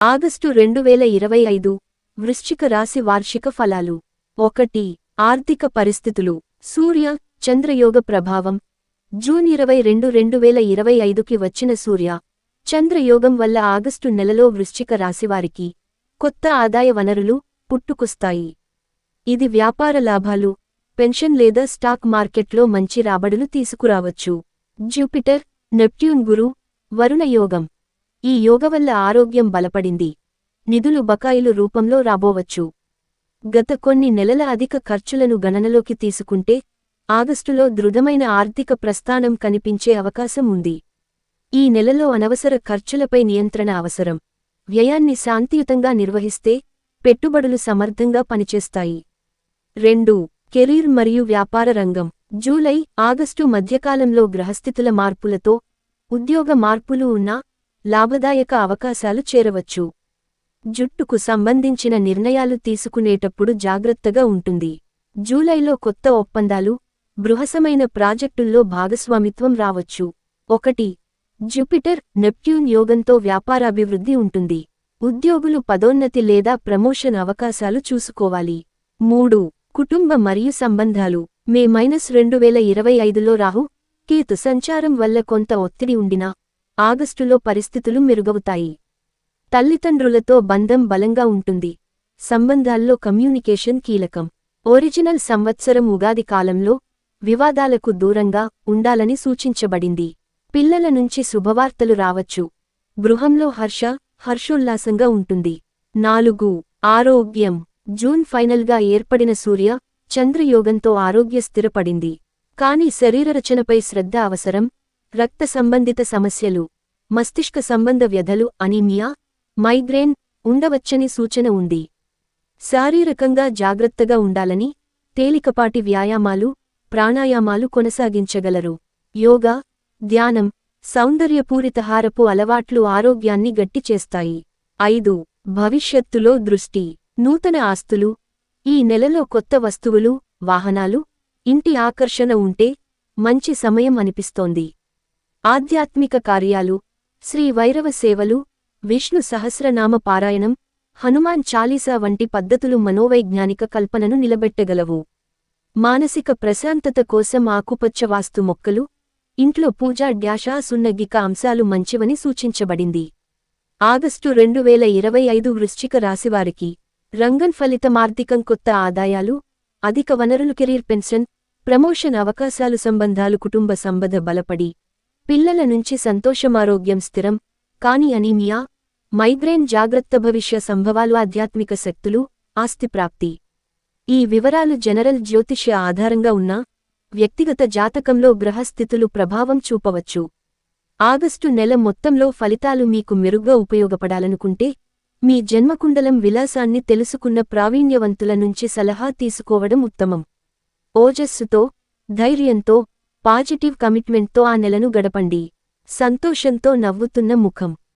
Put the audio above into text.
August రెండు వేల ఇరవై ఐదు వృశ్చిక రాశి వార్షిక ఫలాలు. ఒకటి ఆర్థిక పరిస్థితులు. సూర్య చంద్రయోగ ప్రభావం. జూన్ ఇరవై రెండు రెండు వేల ఇరవై ఐదుకి వచ్చిన సూర్య చంద్రయోగం వల్ల ఆగస్టు నెలలో వృశ్చిక రాశివారికి కొత్త ఆదాయ వనరులు పుట్టుకొస్తాయి. ఇది వ్యాపార లాభాలు పెన్షన్ లేదా స్టాక్ మార్కెట్లో మంచి రాబడులు తీసుకురావచ్చు. జూపిటర్ నెప్ట్యూన్ గురు వరుణ యోగం. ఈ యోగ వల్ల ఆరోగ్యం బలపడింది. నిధులు బకాయిలు రూపంలో రాబోవచ్చు. గత కొన్ని నెలల అధిక ఖర్చులను గణనలోకి తీసుకుంటే ఆగస్టులో దృఢమైన ఆర్థిక ప్రస్థానం కనిపించే అవకాశం ఉంది. ఈ నెలలో అనవసర ఖర్చులపై నియంత్రణ అవసరం. వ్యయాన్ని శాంతియుతంగా నిర్వహిస్తే పెట్టుబడులు సమర్థంగా పనిచేస్తాయి. రెండు కెరీర్ మరియు వ్యాపార రంగం. జూలై ఆగస్టు మధ్యకాలంలో గ్రహస్థితుల మార్పులతో ఉద్యోగ మార్పులు ఉన్నా లాభదాయక అవకాశాలు చేరవచ్చు. జుట్టుకు సంబంధించిన నిర్ణయాలు తీసుకునేటప్పుడు జాగ్రత్తగా ఉంటుంది. జూలైలో కొత్త ఒప్పందాలు బృహసమైన ప్రాజెక్టుల్లో భాగస్వామిత్వం రావచ్చు. ఒకటి జూపిటర్ నెప్ట్యూన్ యోగంతో వ్యాపారాభివృద్ధి ఉంటుంది. ఉద్యోగులు పదోన్నతి లేదా ప్రమోషన్ అవకాశాలు చూసుకోవాలి. మూడు కుటుంబ మరియు సంబంధాలు. మే మైనస్ రెండు వేల ఇరవై ఐదులో రాహు కేతు సంచారం వల్ల కొంత ఒత్తిడి ఉండినా ఆగస్టులో పరిస్థితులు మెరుగవుతాయి. తల్లిదండ్రులతో బంధం బలంగా ఉంటుంది. సంబంధాల్లో కమ్యూనికేషన్ కీలకం. ఒరిజినల్ సంవత్సరం ఉగాది కాలంలో వివాదాలకు దూరంగా ఉండాలని సూచించబడింది. పిల్లల నుంచి శుభవార్తలు రావచ్చు. గృహంలో హర్ష హర్షోల్లాసంగా ఉంటుంది. నాలుగు ఆరోగ్యం. జూన్ ఫైనల్గా ఏర్పడిన సూర్య చంద్రయోగంతో ఆరోగ్య స్థిరపడింది. కాని శరీరరచనపై శ్రద్ధ అవసరం రక్త సంబంధిత సమస్యలు మస్తిష్క సంబంధ వ్యధలు అనీమియా మైగ్రేన్ ఉండవచ్చని సూచన ఉంది. శారీరకంగా జాగ్రత్తగా ఉండాలని తేలికపాటి వ్యాయామాలు ప్రాణాయామాలు కొనసాగించగలరు. యోగా ధ్యానం సౌందర్యపూరితహారపు అలవాట్లు ఆరోగ్యాన్ని గట్టి చేస్తాయి. ఐదు భవిష్యత్తులో దృష్టి నూతన ఆస్తులు ఈ నెలలో కొత్త వస్తువులు వాహనాలు ఇంటి ఆకర్షణ ఉంటే మంచి సమయం అనిపిస్తోంది. ఆధ్యాత్మిక కార్యాలు శ్రీ వైరవ సేవలు విష్ణు సహస్రనామ పారాయణం హనుమాన్ చాలీసా వంటి పద్ధతులు మనోవైజ్ఞానిక కల్పనను నిలబెట్టగలవు. మానసిక ప్రశాంతత కోసం ఆకుపచ్చ వాస్తు మొక్కలు ఇంట్లో పూజా డ్యాషా సున్నగిక అంశాలు మంచివని సూచించబడింది. ఆగస్టు రెండు వేల ఇరవై ఐదు వృశ్చిక రాశివారికి రంగన్ ఫలితం ఆర్థికం కొత్త ఆదాయాలు అధిక వనరులు కెరీర్ పెన్షన్ ప్రమోషన్ అవకాశాలు సంబంధాలు కుటుంబ సంబంధ బలపడి పిల్లల నుంచి సంతోషమారోగ్యం స్థిరం. కాని అనీమియా మైగ్రేన్ జాగ్రత్త భవిష్య సంభవాలు ఆధ్యాత్మిక శక్తులు ఆస్తి ప్రాప్తి. ఈ వివరాలు జనరల్ జ్యోతిష్య ఆధారంగా ఉన్న వ్యక్తిగత జాతకంలో గ్రహస్థితులు ప్రభావం చూపవచ్చు. ఆగస్టు నెల మొత్తంలో ఫలితాలు మీకు మెరుగ్గా ఉపయోగపడాలనుకుంటే మీ జన్మకుండలం విలాసాన్ని తెలుసుకున్న ప్రావీణ్యవంతుల నుంచి సలహా తీసుకోవడం ఉత్తమం. ఓజస్సుతో ధైర్యంతో పాజిటివ్ కమిట్మెంట్తో ఆ నెలను గడపండి. సంతోషంతో నవ్వుతున్న ముఖం.